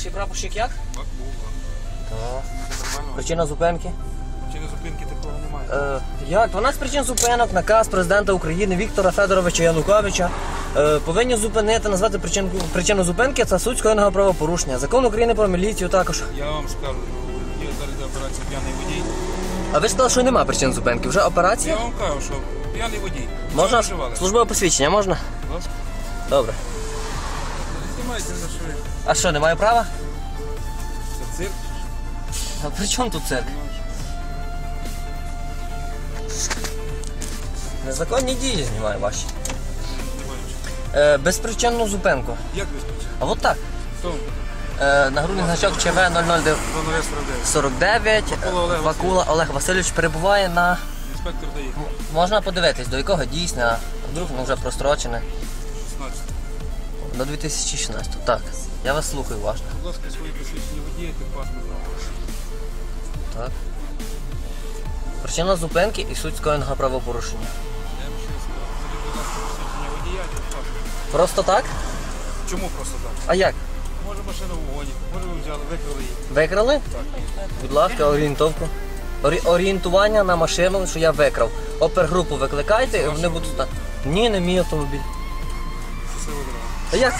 Старший прапорщик як? Так. Так. Причина зупинки? Причини зупинки такого немає. Е, як? 12 причин зупинок, наказ президента України Віктора Федоровича Януковича. Е, повинні зупинити, назвати причинку, причину зупинки це суть скоєного правопорушення. Закон України про міліцію також. Я вам скажу, є зараз операція п'яний водій. А ви сказали, що нема причин зупинки. Вже операція? Я вам кажу, що п'яний водій. Можна службове посвідчення, можна? Будь ласка. Добре. А що, немає права? Це цирк. А при чому тут цирк? Незаконні дії знімаю ваші. Е, безпричинну зупинку. Як спочатку? А от так. Хто? Е, нагрудний значок ЧВ 0049 49. 49. Вакула Олег Вакула Олег Васильович перебуває на. Інспектор дає. Можна подивитись, до якого дійсне, а вдруг воно вже прострочене. 16. До 2016. Так. Я вас слухаю уважно. Будь ласка, свої посвідчення водія, тим паспорт. Так. Причина зупинки і суть скоєного правопорушення. Я вам ще раз сказав. Скажіть, будь ласка, посвідчення водія, тим паспорт. Просто так? Чому просто так? А як? Може машина в вогоні, може ви взяли, викрали її. Викрали? Так. Будь ласка, орієнтовку. Орі- орієнтування на машину, що я викрав. Опергрупу викликайте, і вони будуть знати. Ні, не мій автомобіль. Щасливо дорога. А як?